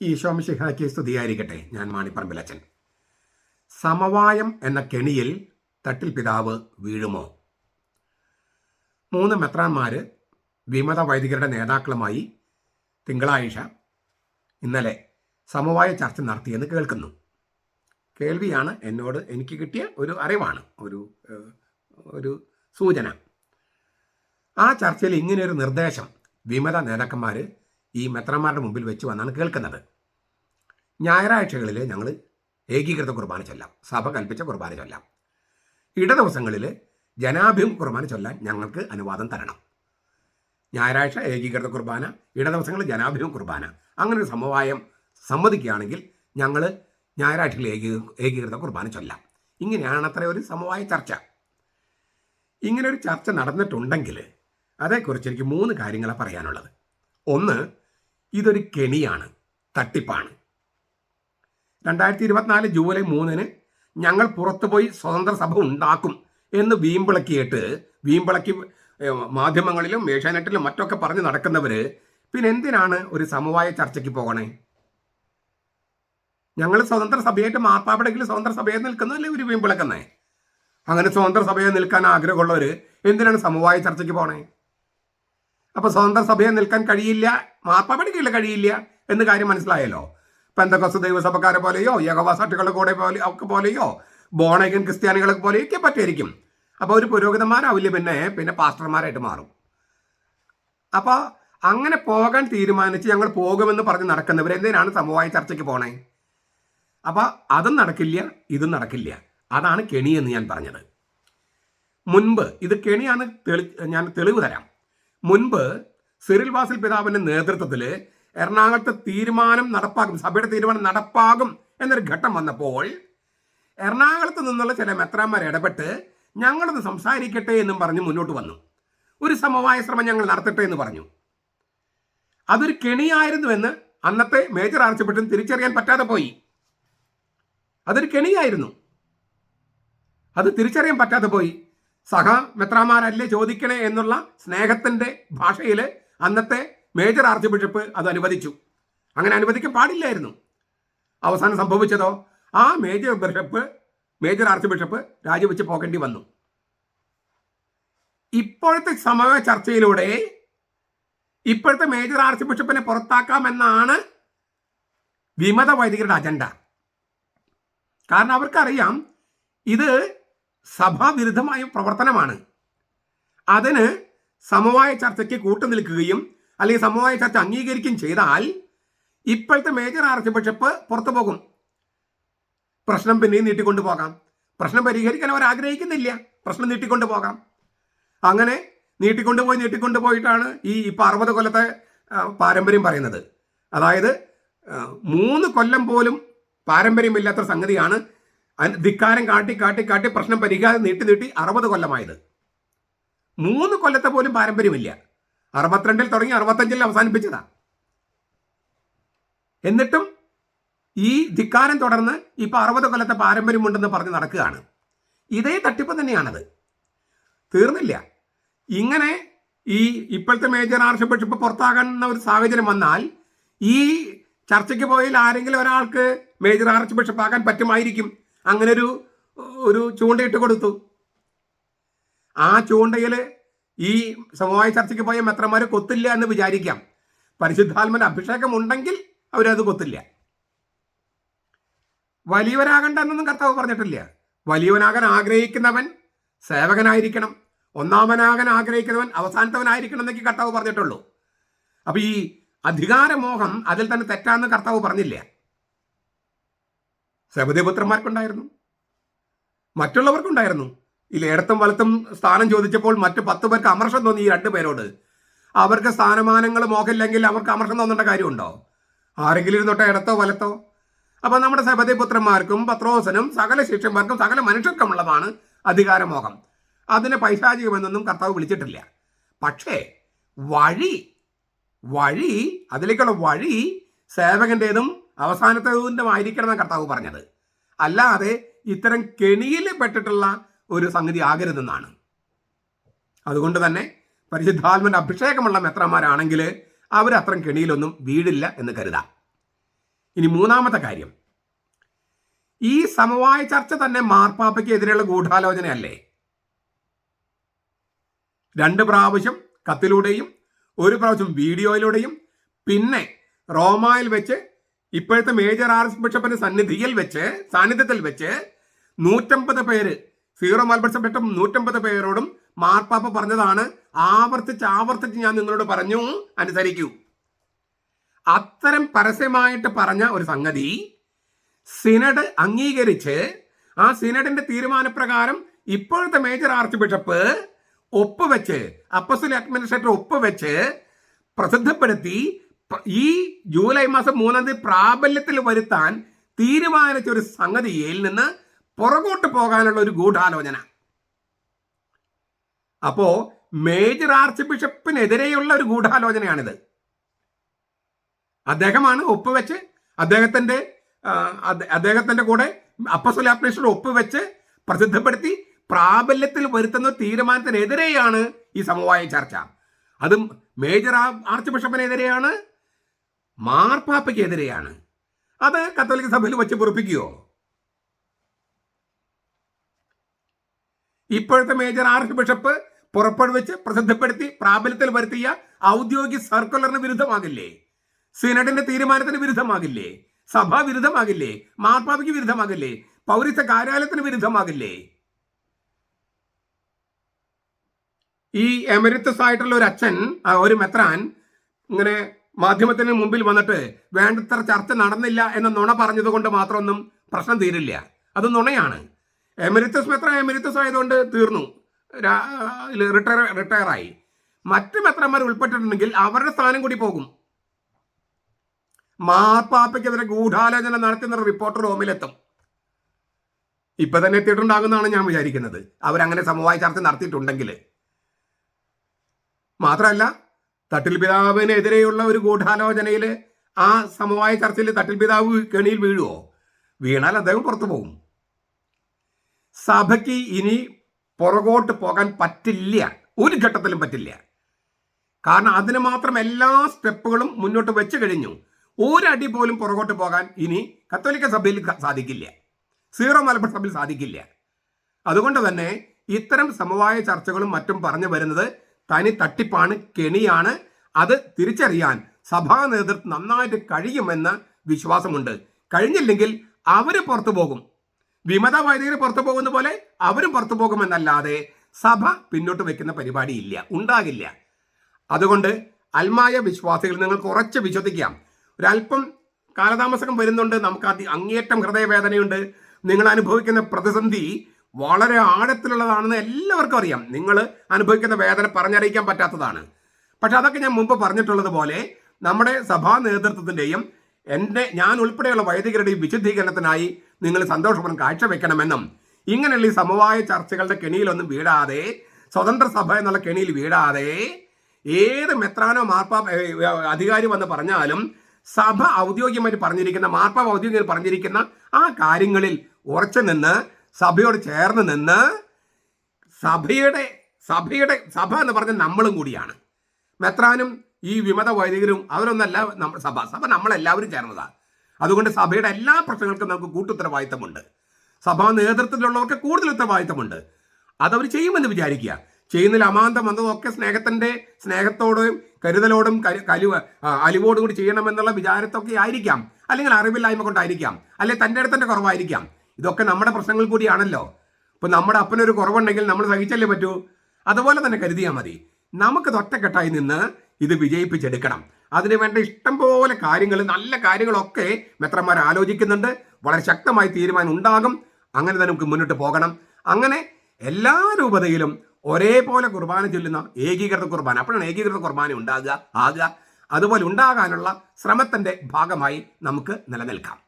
ഈശോമിശിഹാക്കി സ്തുതിയായിരിക്കട്ടെ. ഞാൻ മാണിപ്പറമ്പിലച്ചൻ സമവായം എന്ന കെണിയിൽ തട്ടിൽ പിതാവ് വീഴുമോ? മൂന്ന് മെത്രാന്മാര് വിമത വൈദികരുടെ നേതാക്കളുമായി തിങ്കളാഴ്ച ഇന്നലെ സമവായ ചർച്ച നടത്തിയെന്ന് കേൾക്കുന്നു. കേൾവിയാണ് എന്നോട് എനിക്ക് കിട്ടിയ ഒരു അറിവാണ് ഒരു ഒരു സൂചന. ആ ചർച്ചയിൽ ഇങ്ങനെയൊരു നിർദ്ദേശം വിമത നേതാക്കന്മാർ ഈ മെത്രന്മാരുടെ മുമ്പിൽ വെച്ച് വന്നാണ് കേൾക്കുന്നത്. ഞായറാഴ്ചകളിൽ ഞങ്ങൾ ഏകീകൃത കുർബാന ചൊല്ലാം സഭ കൽപ്പിച്ച കുർബാന ചൊല്ലാം. ഇട ദിവസങ്ങളിൽ ജനാഭിമുഖ കുർബാന ചൊല്ലാൻ ഞങ്ങൾക്ക് അനുവാദം തരണം. ഞായറാഴ്ച ഏകീകൃത കുർബാന ഇട ദിവസങ്ങളിൽ ജനാഭിമുഖ കുർബാന. അങ്ങനെ ഒരു സമവായം സമ്മതിക്കുകയാണെങ്കിൽ ഞങ്ങൾ ഞായറാഴ്ചയിൽ ഏകീ ഏകീകൃത കുർബാന ചൊല്ലാം. ഇങ്ങനെയാണ് അത്ര ഒരു സമവായ ചർച്ച. ഇങ്ങനെ ഒരു ചർച്ച നടന്നിട്ടുണ്ടെങ്കിൽ അതേക്കുറിച്ച് എനിക്ക് മൂന്ന് കാര്യങ്ങളാണ് പറയാനുള്ളത്. ഒന്ന് ഇതൊരു കെണിയാണ് തട്ടിപ്പാണ്. രണ്ടായിരത്തി ഇരുപത്തിനാല് ജൂലൈ മൂന്നിന് ഞങ്ങൾ പുറത്തുപോയി സ്വതന്ത്ര സഭ ഉണ്ടാക്കും എന്ന് വീമ്പിളക്കിയിട്ട് വീമ്പിളക്കി മാധ്യമങ്ങളിലും ഏഷ്യാനെറ്റിലും മറ്റൊക്കെ പറഞ്ഞ് നടക്കുന്നവർ പിന്നെ എന്തിനാണ് ഒരു സമവായ ചർച്ചയ്ക്ക് പോകണേ? ഞങ്ങൾ സ്വതന്ത്ര സഭയായിട്ട് മാർപ്പാപ്പടെങ്കിലും സ്വതന്ത്ര സഭയെ നിൽക്കുന്നതല്ലേ ഒരു വീമ്പിളക്കുന്നേ? അങ്ങനെ സ്വതന്ത്ര സഭയെ നിൽക്കാൻ ആഗ്രഹമുള്ളവർ എന്തിനാണ് സമവായ ചർച്ചയ്ക്ക് പോണേ? അപ്പൊ സ്വതന്ത്ര സഭയെ നിൽക്കാൻ കഴിയില്ല മാർപ്പാപ്പടിക്കില്ല കഴിയില്ല എന്ന് കാര്യം മനസ്സിലായല്ലോ. പെന്തക്കോസ് ദൈവസഭക്കാരെ പോലെയോ യഹവാസാട്ടുകളുടെ കൂടെ പോലെ ഒക്കെ പോലെയോ ബോണേകൻ ക്രിസ്ത്യാനികളെ പോലെയൊക്കെ പറ്റുമായിരിക്കും അപ്പോൾ ഒരു പുരോഹിതന്മാരാവില്ല പിന്നെ പിന്നെ പാസ്റ്റർമാരായിട്ട് മാറും. അപ്പോൾ അങ്ങനെ പോകാൻ തീരുമാനിച്ച് ഞങ്ങൾ പോകുമെന്ന് പറഞ്ഞ് നടക്കുന്നവർ എന്തിനാണ് സമവായ ചർച്ചയ്ക്ക് പോണേ? അപ്പോൾ അതും നടക്കില്ല ഇതും നടക്കില്ല. അതാണ് കെണി എന്ന് ഞാൻ പറഞ്ഞത്. മുൻപ് ഇത് കെണിയാണ് തെളി ഞാൻ തെളിവ് തരാം. മുൻപ് സിറിൽ വാസിൽ പിതാവിന്റെ നേതൃത്വത്തിൽ എറണാകുളത്ത് തീരുമാനം നടപ്പാക്കും സഭയുടെ തീരുമാനം നടപ്പാകും എന്നൊരു ഘട്ടം വന്നപ്പോൾ എറണാകുളത്ത് നിന്നുള്ള ചില മെത്രാന്മാർ ഇടപെട്ട് ഞങ്ങളത് സംസാരിക്കട്ടെ എന്നും പറഞ്ഞ് മുന്നോട്ട് വന്നു. ഒരു സമവായ ശ്രമം ഞങ്ങൾ നടത്തട്ടെ എന്ന് പറഞ്ഞു. അതൊരു കെണിയായിരുന്നുവെന്ന് അന്നത്തെ മേജർ ആർച്ച് ബിഷപ്പ് തിരിച്ചറിയാൻ പറ്റാതെ പോയി. അതൊരു കെണിയായിരുന്നു. അത് തിരിച്ചറിയാൻ പറ്റാതെ പോയി. സഹ മെത്രാമാരല്ലേ ചോദിക്കണേ എന്നുള്ള സ്നേഹത്തിന്റെ ഭാഷയിൽ അന്നത്തെ മേജർ ആർച്ച് ബിഷപ്പ് അത് അനുവദിച്ചു. അങ്ങനെ അനുവദിക്കാൻ പാടില്ലായിരുന്നു. അവസാനം സംഭവിച്ചതോ? ആ major bishop major archbishop രാജിവെച്ച് പോകേണ്ടി വന്നു. ഇപ്പോഴത്തെ സമയ ചർച്ചയിലൂടെ ഇപ്പോഴത്തെ മേജർ ആർച്ച് ബിഷപ്പിനെ പുറത്താക്കാമെന്നാണ് വിമത വൈദികരുടെ അജണ്ട. കാരണം അവർക്കറിയാം ഇത് സഭാവിരുദ്ധമായ പ്രവർത്തനമാണ്. അതിന് സമവായ ചർച്ചയ്ക്ക് കൂട്ടുനിൽക്കുകയും അല്ലെങ്കിൽ സമവായ ചർച്ച അംഗീകരിക്കുകയും ചെയ്താൽ ഇപ്പോഴത്തെ മേജർ ആർച്ച് ബിഷപ്പ് പുറത്തു പോകും. പ്രശ്നം പിന്നെയും നീട്ടിക്കൊണ്ടു പോകാം. പ്രശ്നം പരിഹരിക്കാൻ അവർ ആഗ്രഹിക്കുന്നില്ല. പ്രശ്നം നീട്ടിക്കൊണ്ടു പോകാം. അങ്ങനെ നീട്ടിക്കൊണ്ടുപോയി പോയിട്ടാണ് ഈ ഇപ്പം അറുപത് കൊല്ലത്തെ പാരമ്പര്യം പറയുന്നത്. അതായത് മൂന്ന് കൊല്ലം പോലും പാരമ്പര്യമില്ലാത്ത സംഗതിയാണ് ധിക്കാരം കാട്ടി കാട്ടി കാട്ടി പ്രശ്നം പരിഹാരം നീട്ടി നീട്ടി അറുപത് കൊല്ലമായത്. മൂന്ന് കൊല്ലത്തെ പോലും പാരമ്പര്യമില്ല. അറുപത്തിരണ്ടിൽ തുടങ്ങി അറുപത്തഞ്ചിൽ അവസാനിപ്പിച്ചതാ. എന്നിട്ടും ഈ ധിക്കാരം തുടർന്ന് ഇപ്പൊ അറുപത് കൊല്ലത്തെ പാരമ്പര്യമുണ്ടെന്ന് പറഞ്ഞ് നടക്കുകയാണ്. ഇതേ തട്ടിപ്പ് തന്നെയാണത്. തീർന്നില്ല. ഇങ്ങനെ ഈ ഇപ്പോഴത്തെ മേജർ ആർച്ച് ബിഷപ്പ് പുറത്താകുന്ന ഒരു സാഹചര്യം വന്നാൽ ഈ ചർച്ചയ്ക്ക് പോയാൽ ആരെങ്കിലും ഒരാൾക്ക് മേജർ ആർച്ച് ബിഷപ്പ് ആകാൻ പറ്റുമായിരിക്കും. അങ്ങനെ ഒരു ഒരു ചൂണ്ടയിട്ട് കൊടുത്തു. ആ ചൂണ്ടയിൽ ഈ സമവായ ചർച്ചയ്ക്ക് പോയ മെത്രന്മാർ കൊത്തില്ല എന്ന് വിചാരിക്കാം. പരിശുദ്ധാത്മന്റെ അഭിഷേകം ഉണ്ടെങ്കിൽ അവരത് കൊത്തില്ല. വലിയവനാകണ്ട എന്നൊന്നും കർത്താവ് പറഞ്ഞിട്ടില്ല. വലിയവനാകാൻ ആഗ്രഹിക്കുന്നവൻ സേവകനായിരിക്കണം. ഒന്നാമനാകാൻ ആഗ്രഹിക്കുന്നവൻ അവസാനത്തവനായിരിക്കണം എന്നൊക്കെ കർത്താവ് പറഞ്ഞിട്ടുള്ളൂ. അപ്പൊ ഈ അധികാരമോഹം അതിൽ തന്നെ തെറ്റാന്ന് കർത്താവ് പറഞ്ഞില്ല. സബദിപുത്രന്മാർക്കുണ്ടായിരുന്നു മറ്റുള്ളവർക്കുണ്ടായിരുന്നു. ഈ ഇടത്തും വലത്തും സ്ഥാനം ചോദിച്ചപ്പോൾ മറ്റു പത്ത് പേർക്ക് അമർഷം തോന്നി ഈ രണ്ട് പേരോട്. അവർക്ക് സ്ഥാനമാനങ്ങൾ മോഹമില്ലെങ്കിൽ അവർക്ക് അമർഷം തോന്നേണ്ട കാര്യമുണ്ടോ? ആരെങ്കിലും ഇരുന്നോട്ടെ ഇടത്തോ വലത്തോ? അപ്പൊ നമ്മുടെ സഹദേപുത്രന്മാർക്കും പത്രോസനും സകല ശിഷ്യന്മാർക്കും സകല മനുഷ്യർക്കുമുള്ളതാണ് അധികാരമോഹം. അതിനെ പൈശാചികമെന്നൊന്നും കർത്താവ് വിളിച്ചിട്ടില്ല. പക്ഷേ വഴി വഴി അതിലേക്കുള്ള വഴി സേവകന്റേതും അവസാനത്തേതും ആയിരിക്കണം കർത്താവ് പറഞ്ഞത്. അല്ലാതെ ഇത്തരം കെണിയിൽ പെട്ടിട്ടുള്ള ഒരു സംഗതി ആകരുതെന്നാണ്. അതുകൊണ്ട് തന്നെ പരിശുദ്ധാത്മന്റെ അഭിഷേകമുള്ള മെത്രന്മാരാണെങ്കിൽ അവർ അത്രയും കെണിയിലൊന്നും വീടില്ല എന്ന് കരുതാം. ഇനി മൂന്നാമത്തെ കാര്യം. ഈ സമവായ ചർച്ച തന്നെ മാർപ്പാപ്പയ്ക്ക് എതിരെയുള്ള ഗൂഢാലോചനയല്ലേ? രണ്ട് പ്രാവശ്യം കത്തിലൂടെയും ഒരു പ്രാവശ്യം വീഡിയോയിലൂടെയും പിന്നെ റോമായിൽ വെച്ച് ഇപ്പോഴത്തെ മേജർ ആർച്ച് ബിഷപ്പിന്റെ സന്നിധിയിൽ വെച്ച് സാന്നിധ്യത്തിൽ വെച്ച് നൂറ്റമ്പത് പേര് സീറോ മലബർഷം ബിഷപ്പ് നൂറ്റമ്പത് പേരോടും മാർപ്പാപ്പ പറഞ്ഞതാണ് ആവർത്തിച്ച് ആവർത്തിച്ച് ഞാൻ നിങ്ങളോട് പറഞ്ഞു അനുസരിക്കൂ. അത്തരം പരസ്യമായിട്ട് പറഞ്ഞ ഒരു സംഗതി സിനഡ് അംഗീകരിച്ച് ആ സിനഡിന്റെ തീരുമാനപ്രകാരം ഇപ്പോഴത്തെ മേജർ ആർച്ച് ബിഷപ്പ് ഒപ്പുവെച്ച് അപ്പസിൽ അഡ്മിനിസ്ട്രേറ്റർ ഒപ്പുവെച്ച് പ്രസിദ്ധപ്പെടുത്തി ഈ ജൂലൈ മാസം മൂന്നാം തീയതി പ്രാബല്യത്തിൽ വരുത്താൻ തീരുമാനിച്ച ഒരു സംഗതിയിൽ നിന്ന് പുറകോട്ട് പോകാനുള്ള ഒരു ഗൂഢാലോചന. അപ്പോ മേജർ ആർച്ച് ബിഷപ്പിനെതിരെയുള്ള ഒരു ഗൂഢാലോചനയാണിത്. അദ്ദേഹമാണ് ഒപ്പുവെച്ച് അദ്ദേഹത്തിന്റെ അദ്ദേഹത്തിന്റെ കൂടെ അപ്പസുലാപ്നേഷൻ ഒപ്പുവെച്ച് പ്രസിദ്ധപ്പെടുത്തി പ്രാബല്യത്തിൽ വരുത്തുന്ന തീരുമാനത്തിനെതിരെയാണ് ഈ സമവായ ചർച്ച. അതും മേജർ ആർച്ച് ബിഷപ്പിനെതിരെയാണ് മാർപ്പാപ്പയ്ക്കെതിരെയാണ്. അത് കത്തോലിക്ക സഭയിൽ വച്ച് പൊറപ്പിക്കുകയോ ഇപ്പോഴത്തെ മേജർ ആർച്ച് ബിഷപ്പ് പുറപ്പെടുവിച്ച് പ്രസിദ്ധപ്പെടുത്തി പ്രാബല്യത്തിൽ വരുത്തിയ ഔദ്യോഗിക സർക്കുലറിന് വിരുദ്ധമാകില്ലേ? സിനഡിന്റെ തീരുമാനത്തിന് വിരുദ്ധമാകില്ലേ? സഭ വിരുദ്ധമാകില്ലേ? മാർപ്പാപ്പയ്ക്ക് വിരുദ്ധമാകില്ലേ? പൗരത്വ കാര്യാലയത്തിന് വിരുദ്ധമാകില്ലേ? ഈ എമരിത്തസ് ആയിട്ടുള്ള ഒരു അച്ഛൻ ഒരു മെത്രാൻ ഇങ്ങനെ മാധ്യമത്തിന് മുമ്പിൽ വന്നിട്ട് വേണ്ടത്ര ചർച്ച നടന്നില്ല എന്ന നുണ പറഞ്ഞതുകൊണ്ട് മാത്രമൊന്നും പ്രശ്നം തീരില്ല. അത് നുണയാണ്. എമിരിത്തസ് മെത്ര എമിരിത്തസ് ആയതുകൊണ്ട് തീർന്നു. റിട്ടയർ റിട്ടയറായി. മറ്റ് മെത്രന്മാർ ഉൾപ്പെട്ടിട്ടുണ്ടെങ്കിൽ അവരുടെ സ്ഥാനം കൂടി പോകും. മാർപ്പാപ്പയ്ക്കെതിരെ ഗൂഢാലോചന നടത്തുന്ന റിപ്പോർട്ടർ റോമിലെത്തും. ഇപ്പൊ തന്നെ എത്തിയിട്ടുണ്ടാകുന്നതാണ് ഞാൻ വിചാരിക്കുന്നത്. അവരങ്ങനെ സമവായ ചർച്ച നടത്തിയിട്ടുണ്ടെങ്കിൽ മാത്രമല്ല തട്ടിൽ പിതാവിനെതിരെയുള്ള ഒരു ഗൂഢാലോചനയിൽ ആ സമവായ ചർച്ചയിൽ തട്ടിൽ പിതാവ് കെണിയിൽ വീഴുവോ? വീണാൽ അദ്ദേഹം പുറത്തു പോകും. സഭയ്ക്ക് ഇനി പുറകോട്ട് പോകാൻ പറ്റില്ല. ഒരു ഘട്ടത്തിലും പറ്റില്ല. കാരണം അതിന് മാത്രം എല്ലാ സ്റ്റെപ്പുകളും മുന്നോട്ട് വെച്ച് കഴിഞ്ഞു. ഒരടി പോലും പുറകോട്ട് പോകാൻ ഇനി കത്തോലിക്ക സഭയിൽ സാധിക്കില്ല. സീറോ മലബാർ സഭയിൽ സാധിക്കില്ല. അതുകൊണ്ട് തന്നെ ഇത്തരം സമവായ ചർച്ചകളും മറ്റും പറഞ്ഞു വരുന്നത് തനി തട്ടിപ്പാണ് കെണിയാണ്. അത് തിരിച്ചറിയാൻ സഭാ നേതൃത്വം നന്നായിട്ട് കഴിയുമെന്ന വിശ്വാസമുണ്ട്. കഴിഞ്ഞില്ലെങ്കിൽ അവർ പുറത്തു പോകും. വിമത വൈദികർ പുറത്തു പോകുന്ന പോലെ അവരും പുറത്തു പോകുമെന്നല്ലാതെ സഭ പിന്നോട്ട് വെക്കുന്ന പരിപാടി ഇല്ല ഉണ്ടാകില്ല. അതുകൊണ്ട് അൽമായ വിശ്വാസികൾ നിങ്ങൾ കുറച്ച് വിശ്വസിക്കാം. ഒരല്പം കാലതാമസം വരുന്നുണ്ട്. നമുക്ക് അതി അങ്ങേയറ്റം ഹൃദയവേദനയുണ്ട്. നിങ്ങൾ അനുഭവിക്കുന്ന പ്രതിസന്ധി വളരെ ആഴത്തിലുള്ളതാണെന്ന് എല്ലാവർക്കും അറിയാം. നിങ്ങൾ അനുഭവിക്കുന്ന വേദന പറഞ്ഞറിയിക്കാൻ പറ്റാത്തതാണ്. പക്ഷെ അതൊക്കെ ഞാൻ മുമ്പ് പറഞ്ഞിട്ടുള്ളത് പോലെ നമ്മുടെ സഭാ നേതൃത്വത്തിന്റെയും എന്റെ ഞാൻ ഉൾപ്പെടെയുള്ള വൈദികരുടെയും വിശുദ്ധീകരണത്തിനായി നിങ്ങൾ സന്തോഷപൂർവം കാഴ്ചവെക്കണമെന്നും ഇങ്ങനെയുള്ള ഈ സമവായ ചർച്ചകളുടെ കെണിയിലൊന്നും വീഴാതെ സ്വതന്ത്ര സഭ എന്നുള്ള കെണിയിൽ വീഴാതെ ഏത് മെത്രാനോ മാർപ്പാ അധികാരി വന്ന് പറഞ്ഞാലും സഭ ഔദ്യോഗികമായിട്ട് പറഞ്ഞിരിക്കുന്ന മാർപ്പാപ്പ ഔദ്യോഗികമായി പറഞ്ഞിരിക്കുന്ന ആ കാര്യങ്ങളിൽ ഉറച്ചു നിന്ന് സഭയോട് ചേർന്ന് നിന്ന് സഭയുടെ സഭയുടെ സഭ എന്ന് പറഞ്ഞ നമ്മളും കൂടിയാണ്. മെത്രാനും ഈ വിമത വൈദികരും അവരൊന്നല്ല നമ്മൾ സഭ. സഭ നമ്മളെല്ലാവരും ചേർന്നതാണ് അതുകൊണ്ട് സഭയുടെ എല്ലാ പ്രശ്നങ്ങൾക്കും നമുക്ക് കൂട്ടുത്തരവാദിത്തമുണ്ട്. സഭാ നേതൃത്വത്തിലുള്ളവർക്ക് കൂടുതൽ ഉത്തരവാദിത്തമുണ്ട്. അതവർ ചെയ്യുമെന്ന് വിചാരിക്കുക. ചെയ്യുന്നതിൽ അമാന്തം വന്നതൊക്കെ സ്നേഹത്തിന്റെ സ്നേഹത്തോടും കരുതലോടും കരു അലിവോടുകൂടി ചെയ്യണമെന്നുള്ള വിചാരത്തൊക്കെ ആയിരിക്കാം. അല്ലെങ്കിൽ അറിവില്ലായ്മ കൊണ്ടായിരിക്കാം. അല്ലെങ്കിൽ തന്റെ അടുത്തന്റെ കുറവായിരിക്കാം. ഇതൊക്കെ നമ്മുടെ പ്രശ്നങ്ങൾ കൂടിയാണല്ലോ. ഇപ്പൊ നമ്മുടെ അപ്പനൊരു കുറവുണ്ടെങ്കിൽ നമ്മൾ സഹിച്ചല്ലേ പറ്റൂ? അതുപോലെ തന്നെ കരുതിയാൽ മതി. നമുക്ക് ഒറ്റക്കെട്ടായി നിന്ന് ഇത് വിജയിപ്പിച്ചെടുക്കണം. അതിന് വേണ്ട ഇഷ്ടം പോലെ കാര്യങ്ങൾ നല്ല കാര്യങ്ങളൊക്കെ മെത്രന്മാർ ആലോചിക്കുന്നുണ്ട്. വളരെ ശക്തമായി തീരുമാനം ഉണ്ടാകും. അങ്ങനെ തന്നെ നമുക്ക് മുന്നോട്ട് പോകണം. അങ്ങനെ എല്ലാ രൂപതയിലും ഒരേപോലെ കുർബാന ചൊല്ലുന്ന ഏകീകൃത കുർബാന. അപ്പോഴാണ് ഏകീകൃത കുർബാന ഉണ്ടാകുക ആകുക. അതുപോലെ ഉണ്ടാകാനുള്ള ശ്രമത്തിന്റെ ഭാഗമായി നമുക്ക് നിലനിൽക്കാം.